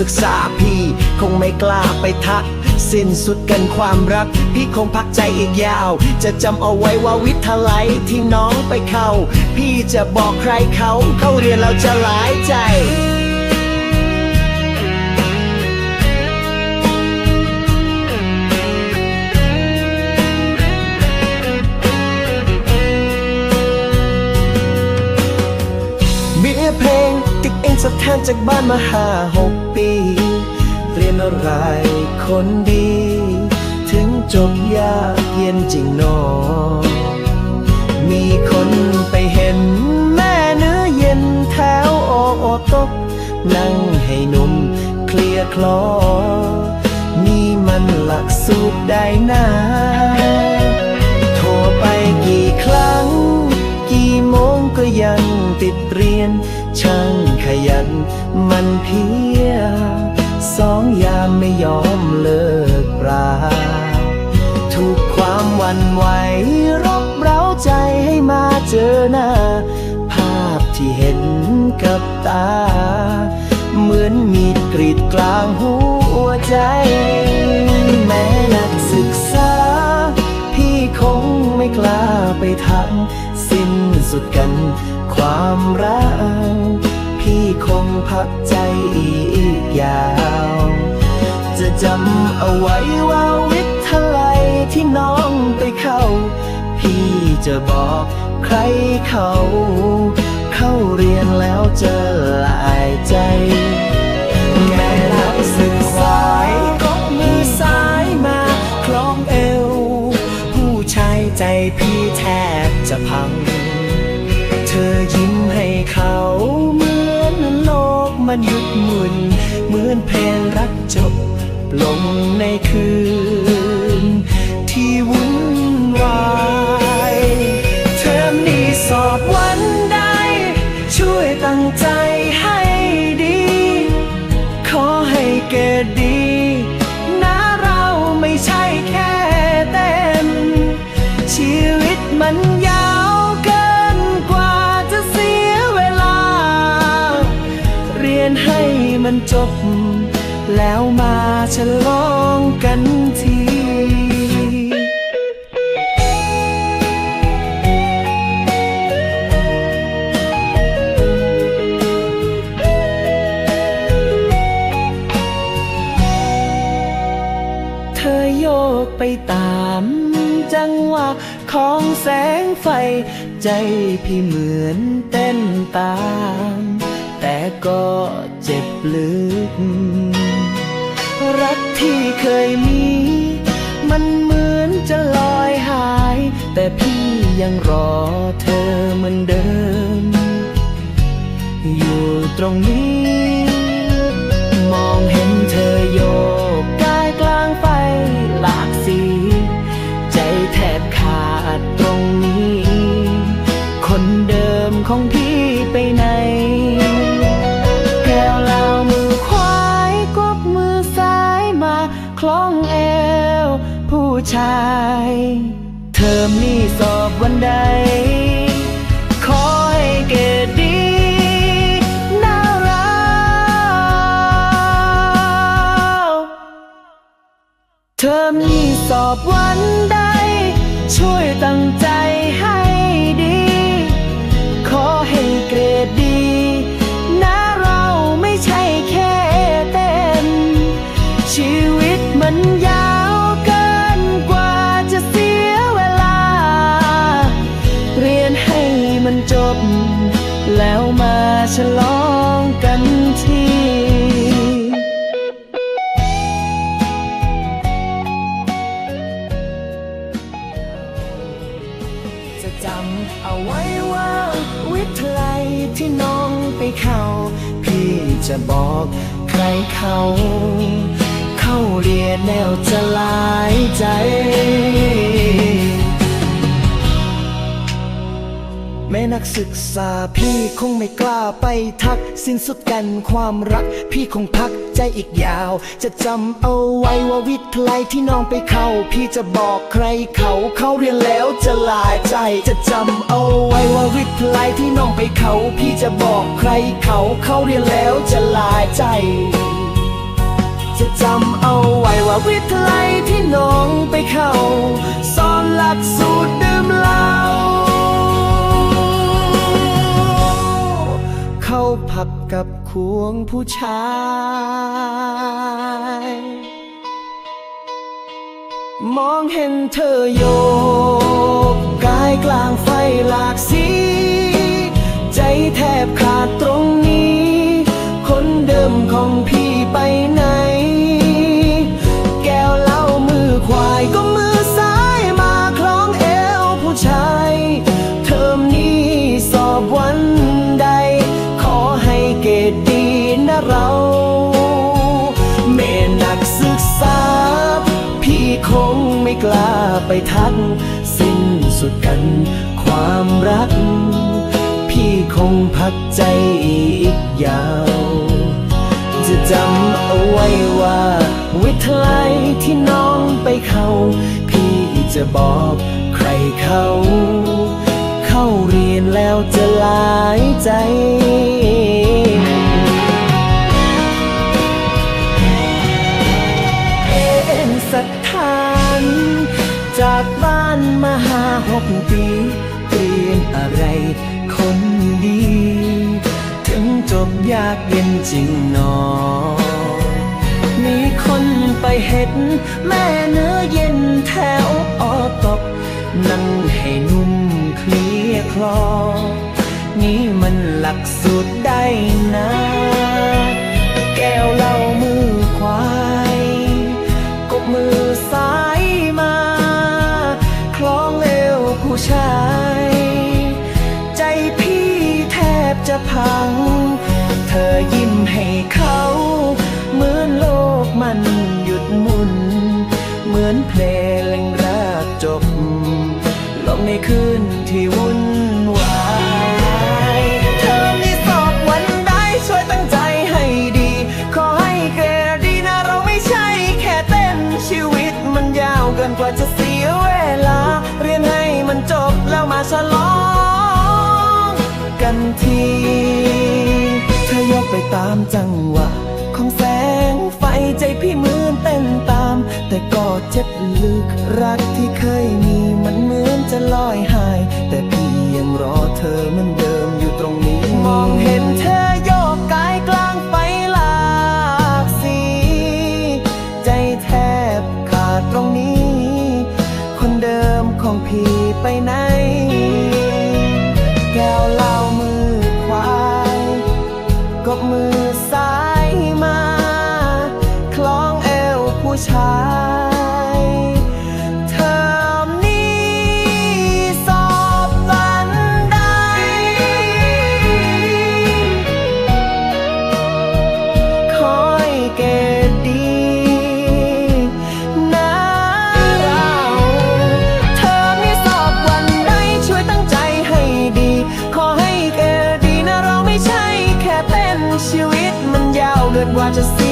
ศึกษาพี่ คงไม่กล้าไปทัก สิ้นสุดกันความรัก พี่คงพักใจอีกยาว จะจำเอาไว้ว่าวิทยาลัยที่น้องไปเข้า พี่จะบอกใครเขา เข้าเรียนเราจะหลายใจ เองสถานจากบ้านมาห้าหกปี เรียนอะไรคนดี ถึงจบยากเย็นจริงนอ มีคนไปเห็นแม่เนื้อเย็นแถวโอโอตก นั่งให้หนุ่มเคลียร์คลอ นี่มันหลักสูตรได้นาโทรไปกี่ครั้ง กี่โมงก็ยังติดเรียน ช่างขยัน มันเพียสองยามไม่ยอมเลิกราทุกความวันไหวรบเร้าใจให้มาเจอหน้า ภาพที่เห็นกับตา เหมือนมีดกรีดกลางหัวใจ แม้นักศึกษา พี่คงไม่กล้าไปทำสิ้นสุดกัน ความรัก พี่คงพักใจอีกยาว จะจำเอาไว้ว่าวิทยาลัยที่น้องไปเข้า พี่จะบอกใครเขา เข้าเรียนแล้วเจอหลายใจ จบ แล้วมาฉลองกันทีเธอโยกไปตามจังหวะของแสงไฟ ใจพี่เหมือนเต้นตาม แต่ก็เจ็บ ลึก รักที่เคยมี มันเหมือนจะลอยหาย แต่พี่ยังรอเธอเหมือนเดิม อยู่ตรงนี้ มองเห็น ชาย เทอมนี้สอบวันใดขอให้เกดดี น่ารักเทอมนี้สอบวันใด ช่วยตั้ง จะจำเอาไว้ว่า วิทยาลัยที่น้องไปเข้า พี่จะบอกใครเขา เข้าเรียนแนวจะหลายใจ แม่นักศึกษาพี่คงไม่กล้าไปทัก สิ้นสุดกันความรัก พี่คงพักใจอีกยาว จะจำเอาไว้ว่าวิทยาลัยที่น้องไปเข้า พี่จะบอกใครเขาเขาเรียนแล้วจะลายใจ จะจำเอาไว้ว่าวิทยาลัยที่น้องไปเขา พี่จะบอกใครเขาเขาเรียนแล้วจะลายใจ จะจำเอาไวิทยาลัยที่น้องไปเข้าสอนหลักสูตรดื่มเหล้า ผับกับควงผู้ชาย มองเห็นเธอโยกกายกลางไฟหลากสี ใจแทบขาดตรงนี้ คนเดิมของพี่ กล้าไปทัก สิ้นสุดกันความรัก พี่คงพักใจอีกยาว จะจำเอาไว้ว่า วิทยาลัยที่น้องไปเข้า พี่จะบอกใครเขาเข้าเรียนแล้วจะหลายใจ มาหาหกปีเรียนอะไรคนดี ถึงจบยากเย็นจริงหนอ มีคนไปเห็น แม่เนื้อเย็นแถวออตกนั่งให้นุ่มเคลียคลอ นี่มันหลักสูตรได้นะ แก้วเหล้า เธอยิ้มให้เขา เหมือนโลกมันหยุดหมุน เหมือนเพลงรักจบ ลงในคืนที่วุ่น นที เธอยกไปตามจังหวะ ของแสงไฟใจพี่เหมือนเต้นตาม แต่ก็เจ็บลึกรักที่เคยมีมันเหมือนจะลอยหาย แต่พี่ยังรอเธอเหมือนเดิมอยู่ตรงนี้ มองเห็นเธอโยกกายกลางไฟหลากสี ใจแทบขาดตรงนี้ คนเดิมของพี่ไปไหน just